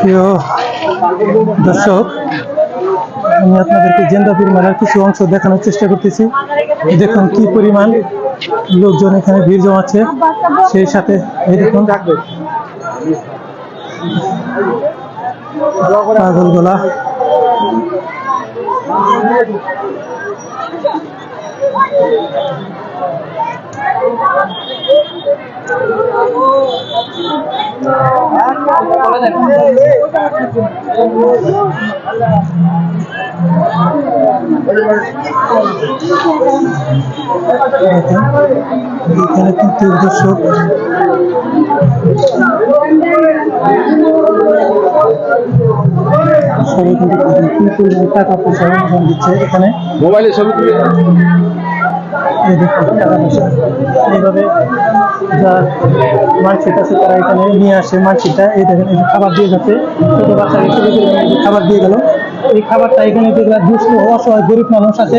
প্রিয় দর্শক, আমি আপনাদেরকে জেন্দাপুর মেলার কিছু অংশ দেখানোর চেষ্টা করতেছি। দেখুন কি পরিমাণ লোকজন এখানে ভিড় জমাচ্ছে। সেই সাথে, এই দেখুন পাগল গলা দেখুন এখানে কিন্তু দর্শক সবাই কিন্তু টাকা পয়সা দিচ্ছে এখানে মোবাইলে ছবি তুলে এইভাবে যা মানসিক আছে তারা এখানে নিয়ে আসে মানসিকটা এই দেখেন খাবার দিয়ে যাচ্ছে। ছোটো বাচ্চাকে খাবার দিয়ে গেল। এই খাবারটা এখানে যেগুলা দুস্থ অসহায়, গরিব মানুষ আছে,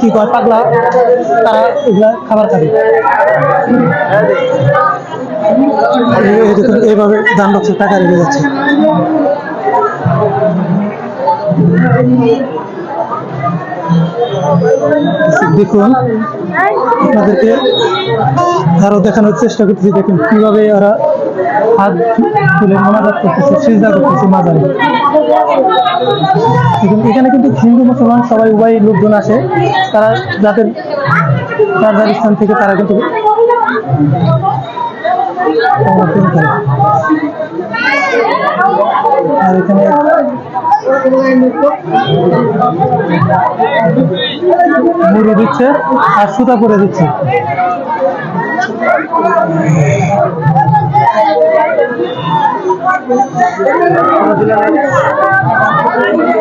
কি কয়, পাগলা, তারা এগুলা খাবার খাবে। এইভাবে দান বক্সে টাকা রেখে যাচ্ছে। দেখুন, আপনাদেরকে আরও দেখানোর চেষ্টা করতেছি, দেখুন কীভাবে ওরা হাত তুলে মোনাজাত করতেছে, সিজদা করতেছে মাজারে। এখানে কিন্তু হিন্দু, মুসলমান সবাই, উভয় লোকজন আসে। তারা যাদের যার স্থান থেকে তারা কিন্তু আর এখানে মুড়ি দিচ্ছে আর সুতা করে দিচ্ছে।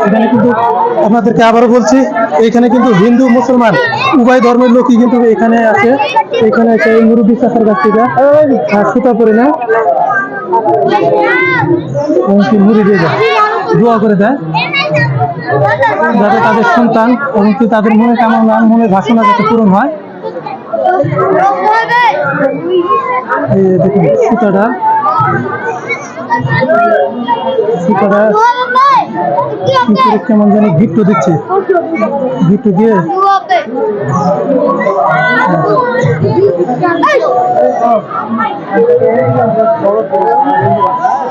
এখানে কিন্তু আপনাদেরকে আবারও বলছি, এখানে কিন্তু হিন্দু, মুসলমান উভয় ধর্মের লোকই কিন্তু এখানে আছে। এখানে এসে এই মুরব্বী কাছ থেকে। সুতা নেয় এবং মুড়ি দিয়ে দেয়? দোয়া করে দেয়। যাতে তাদের সন্তান এবং কি তাদের মনে কামনা মনে বাসনা যাতে পূরণ হয়। এই দেখুন, সুতাটা। কেমন জানি গিফট দিচ্ছে। গিফট দিয়ে।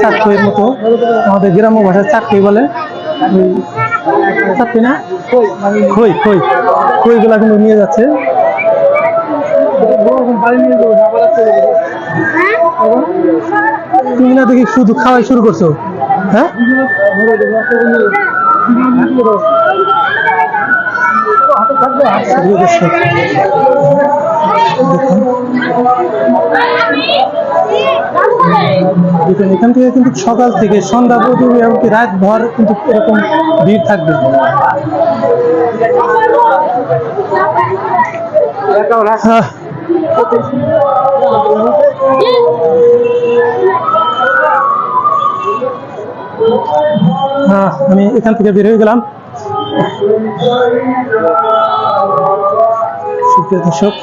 চাকরির মতো আমাদের গ্রাম্য ভাষায় চাকরি বলে। চাকরি না? খই খই। খইগুলা কিন্তু নিয়ে যাচ্ছে। তুমি না দেখি শুধু খাওয়াই শুরু করছ? হ্যাঁ? দেখুন। এখান থেকে কিন্তু সকাল থেকে সন্ধ্যা পর্যন্ত এমনকি রাত ভর কিন্তু এরকম ভিড় থাকবে। হ্যাঁ। হ্যাঁ আমি এখান থেকে বের হয়ে গেলাম। সুপ্রিয় দর্শক,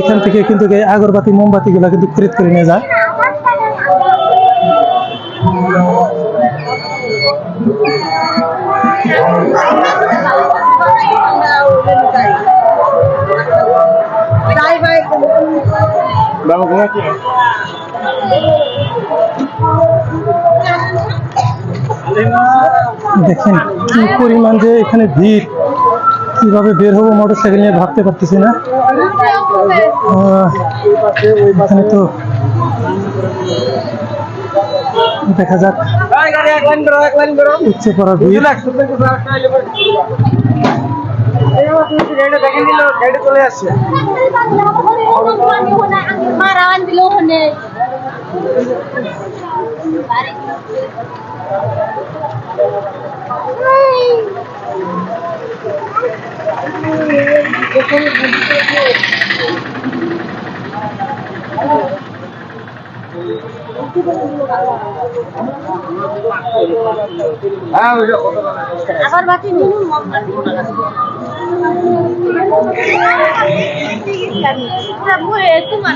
এখান থেকে কিন্তু আগরবাতি মোমবাতি গুলা কিন্তু খরিদ করে নিয়ে যায়। দেখেন কি পরিমাণ যে এখানে ভিড়। কীভাবে বের হব মোটর সাইকেল নিয়ে ভাবতে পারতেছি না। আহ, এখানে তো দেখা যাক। উচ্চ পড়া ভিড় চলে আসছে মারান দিল ওখানে হ্যাঁ ওই যে কত আবার বাতি নিন। মোমবাতি তোমার